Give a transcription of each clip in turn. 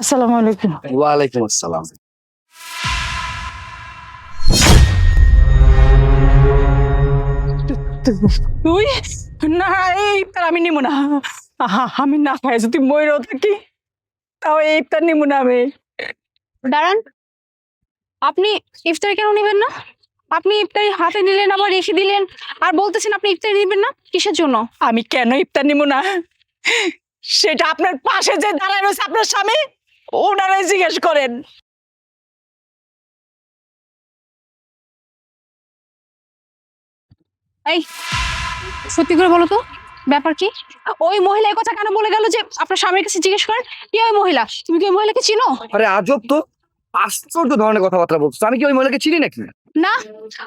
আসসালামু আলাইকুম। ওয়ালাইকুম আসসালাম। তুই? না এই ইফতার আমি নিব না। আহা, আমি না খাই যদি ময়ূরও থাকি তাও এই ইফতার নিব না আমি। দাঁড়ান। আপনি ইফতারি কেন নেবেন না? আপনি ইফতারি হাতে নিলেন আবার রেখে দিলেন আর বলতেছেন আপনি ইফতারি নেবেন না? কিসের জন্য? আমি কেন ইফতার নিব না? সেটা আপনার পাশে যে দাঁড়ায় রয়েছে আপনার স্বামী? ওনারাই জিজ্ঞেস করেন। এই সত্যি করে বলো তো ব্যাপার কি? ওই মহিলা এই কথা কেন বলে গেল যে আপনার স্বামীর কাছে জিজ্ঞেস করেন? কে ওই মহিলা? তুমি কি ওই মহিলাকে চিনো? আরে আজব তো আশ্চর্য ধরনের কথাবার্তা বলছো। আমি কি ওই মহিলাকে চিনি নাকি? না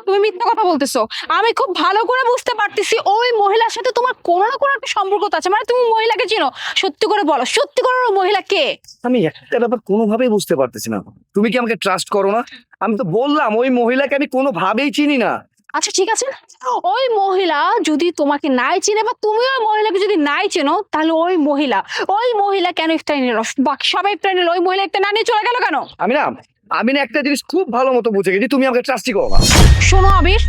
তুমি মিথ্যা কথা বলতেছো। আমি খুব ভালো করে বুঝতে পারতেছি ওই মহিলার সাথে তোমার কোনো না কোনো একটা সম্পর্ক আছে। মানে তুমি মহিলাকে চিনো সত্যি করে বলো। সত্যি করে ওই মহিলা কে? আমি একটা ব্যাপার কোনোভাবেই বুঝতে পারতেছি না। তুমি কি আমাকে ট্রাস্ট করো না? আমি তো বললাম ওই মহিলাকে আমি কোনোভাবেই চিনি না। আচ্ছা ঠিক আছে। ওই মহিলা যদি তোমাকে নাই চিনে বা তুমি ওই মহিলাকে যদি নাই চেনো তাহলে ওই মহিলা ওই মহিলা কেন ইফতারি নিল বাকি সবাই ইফতারি নিল ওই মহিলা ইফতার না নিয়ে চলে গেল কেন? আমি না আমি না একটা জিনিস খুব ভালো মতো বুঝে গেছি, তুমি আমাকে ট্রাস্টই করো না। শোনো আবির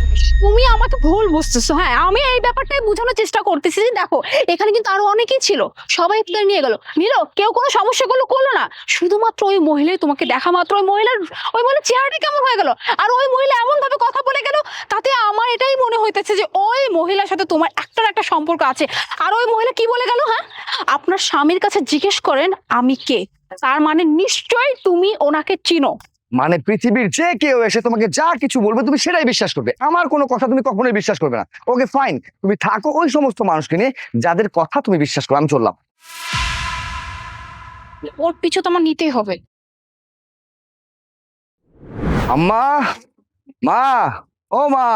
তুমি আমাকে ভুল বুঝতেছো হ্যাঁ আমি এই ব্যাপারটাই বোঝানোর চেষ্টা করতেছি যে দেখো, এখানে কিন্তু আরও অনেকেই ছিল, সবাই ইফতার নিয়ে গেল। নিল, কেউ কোনো সমস্যাগুলো করল না। শুধুমাত্র ওই মহিলাই তোমাকে দেখা মাত্র, ওই মহিলার ওই মহিলার চেহারাটা কেমন হয়ে গেল? আর ওই মহিলা এমন ভাবে কথা বলে গেল, তাতে আমার এটাই মনে হইতেছে যে ওই মহিলার সাথে তোমার একটার একটা সম্পর্ক আছে। আর ওই মহিলা কি বলে গেল হ্যাঁ? আপনার স্বামীর কাছে জিজ্ঞেস করেন, আমি কে? তার মানে নিশ্চয়ই তুমি ওনাকে চিনো। মানে পৃথিবীর যে কেউ এসে তোমাকে যা কিছু বলবে তুমি সেটাই বিশ্বাস করবে। আমার কোনো কথা তুমি কখনোই বিশ্বাস করবে না। ওকে ফাইন তুমি থাকো ওই সমস্ত মানুষকে নিয়ে যাদের কথা তুমি বিশ্বাস করো। আমি চললাম। ওর পিছু তো আমার নিতেই হবে। আম্মা মা ও মা।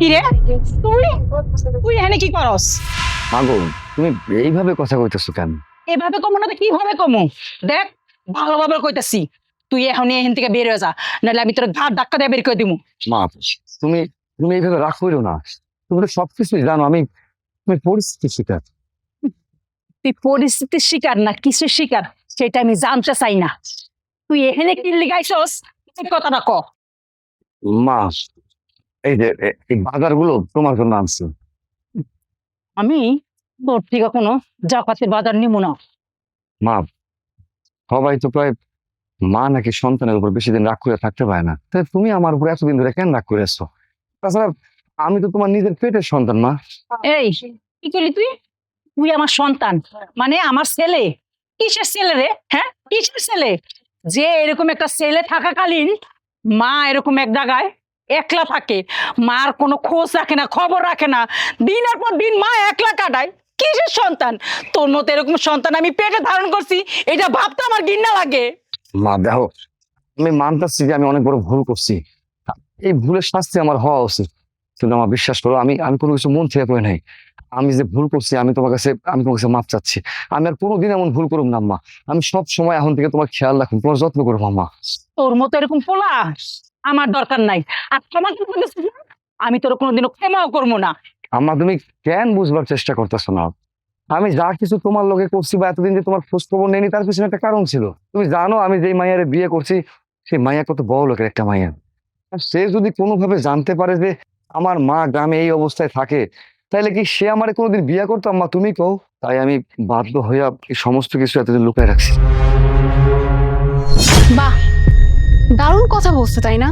কি রে? তুই তুই এখানে কি করস? মাগো তুমি এইভাবে কথা কইতেছো কেন? এভাবে কমু না তো কীভাবে কমো? দেখ ভালোভাবে কইতাছি তুই এখন এখান থেকে বের হয়ে যা নাহলে আমি তোর ঘাট ধাক্কা দিয়ে বের করে দিমু। মা তুমি তুমি এইভাবে রাগ করো না। তুমি তো সবকিছুই জানো আমি তুমি পরিস্থিতি শিকার। তুই পরিস্থিতির শিকার না কিসের শিকার সেটা আমি জানতে চাই না। তুই এখানে কি লিগাইছস এই কথাটা ক। মা এই যে এই বাজারগুলো তোমার জন্য আনছি। আমি তোর থেকে কোনো জাকাতের বাজার নিমু না। মা সবাই তো প্রায় মা নাকি সন্তানের উপর বেশি দিন রাগ করে থাকতে পারে না। তাই তুমি আমার উপর এতদিন ধরে কেন রাগ করে এসছো তাছাড়া আমি তো তোমার নিজের পেটের সন্তান, মা। এই, কি করলি তুই? তুই আমার সন্তান। মানে আমার ছেলে। কিসের ছেলে রে? হ্যাঁ? কিসের ছেলে? যে এরকম একটা ছেলে থাকাকালীন মা এরকম এক জায়গায় একলা থাকে। মার কোনো খোঁজ রাখে না, খবর রাখে না। দিনের পর দিন মা একলা কাটায়। কিসের সন্তান? তোর মতো এরকম সন্তান আমি পেটে ধারণ করছি এটা ভাবতে আমার ঘৃণা লাগে। মা দেখো আমি মানতেছি যে আমি অনেক বড় ভুল করছি। এই ভুলের শাস্তি আমার হওয়া উচিত। কিন্তু আমার বিশ্বাস করো আমি আমি কোনো কিছু মন থেকে করে নাই। আমি যে ভুল করছি আমি তোমার কাছে আমি তোমার কাছে মাপ চাচ্ছি। আমি আর কোনোদিন এমন ভুল করুম না আম্মা আমি সব সময় এখন থেকে তোমার খেয়াল রাখুন তোমার যত্ন করব আম্মা তোর মতো এরকম পোলা আমার দরকার নাই। আর ক্ষমা কি করতেছিস না? আমি তোর কোনোদিনও ক্ষমাও করব না। আম্মা তুমি কেন বুঝবার চেষ্টা করতেছো না? আমি যা কিছু তোমার লগে করছি বা এতদিন যে তোমার খোঁজ খবর নেনি তার পিছনে একটা কারণ ছিল। তুমি জানো আমি যেই মাইয়ারে বিয়ে করছি, সেই মাইয়া কত বড় লোকের একটা মাইয়া। সে যদি কোনোভাবে জানতে পারে যে আমার মা গ্রামে এই অবস্থায় থাকে তাহলে কি সে আমার কোনোদিন বিয়ে করতো? আম্মা, তুমি কও। তাই আমি বাধ্য হইয়া এই সমস্ত কিছু এতদিন লুকায় রাখছি। বাহ! দারুণ কথা বলছো, তাই না?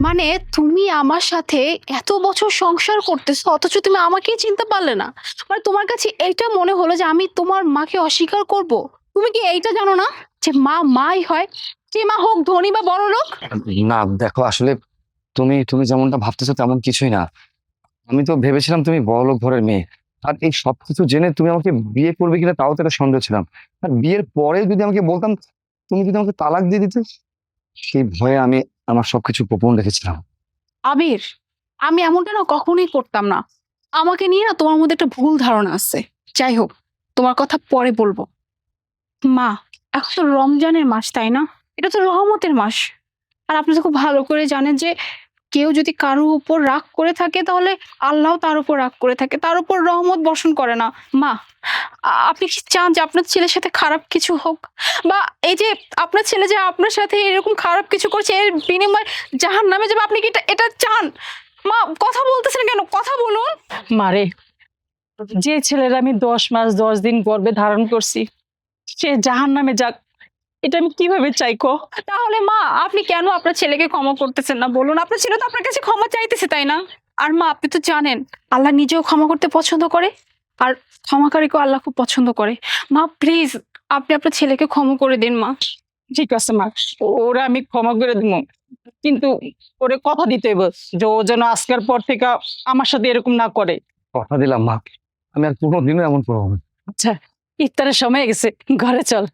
মানে তুমি আমার সাথে এত বছর সংসার করতেছো, অথচ তুমি আমাকেই চিনতে পারলে না। মানে তোমার কাছে এইটা মনে হলো যে আমি তোমার মাকে অস্বীকার করব। তুমি কি এইটা জানো না? যে মা মাই হয়, যে মা হোক, ধনী বা বড় লোক? না, দেখো, আসলে তুমি তুমি যেমনটা ভাবতেছো তেমন কিছুই না। আমি তো ভেবেছিলাম তুমি বড় লোক, ঘরের মেয়ে। আর এই সব কিছু জেনে তুমি আমাকে বিয়ে করবে কিনা তাও তো একটা সন্দেহ ছিলাম। আর বিয়ের পরে যদি আমাকে বলতাম, তুমি যদি আমাকে তালাক দিয়ে দিতে? সেই ভয়ে আমি আমার সবকিছু গোপন রেখেছিলাম। আবির, আমি এমনটা না কখনোই করতাম না। আমাকে নিয়ে না তোমার মধ্যে একটা ভুল ধারণা আছে। যাই হোক, তোমার কথা পরে বলব। মা, এখন তো রমজানের মাস, তাই না? এটা তো রহমতের মাস। আর আপনি তো খুব ভালো করে জানেন যে কেউ যদি কারও উপর রাগ করে থাকে, তাহলে আল্লাহ তার উপর রাগ করে থাকে। তার উপর রহমত বর্ষণ করে না। মা আপনি কি চান যে আপনার ছেলের সাথে খারাপ কিছু হোক? বা এই যে আপনার ছেলে যে আপনার সাথে এরকম খারাপ কিছু করছে এর বিনিময়ে জাহান নামে যাবে আপনি কি এটা এটা চান? মা কথা বলতেছেন কেন? কথা বলুন। মারে যে ছেলের আমি দশ মাস দশ দিন গর্ভে ধারণ করছি সে জাহান নামে যাক এটা আমি কীভাবে চাই কো? তাহলে মা আপনি কেন আপনার ছেলেকে ক্ষমা করতেছেন না? বলুন আপনার ছেলে তো আপনার কাছে ক্ষমা চাইতেছে তাই না? আর মা আপনি তো জানেন আল্লাহ নিজেও ক্ষমা করতে পছন্দ করে। আর ক্ষমাকারীকে আল্লাহ খুব পছন্দ করে। মা প্লিজ আপনি আপনার ছেলেকে ক্ষমা করে দিন মা। ঠিক আছে মা। ওরা আমি ক্ষমা করে দিব। কিন্তু ওরে কথা দিতে হইব যে ও যেন আজকের পর থেকে আমার সাথে এরকম না করে। কথা দিলাম মা। আমি আর কোনোদিনও এমন করব না। আচ্ছা ইফতারের সময় গেছে। ঘরে চল।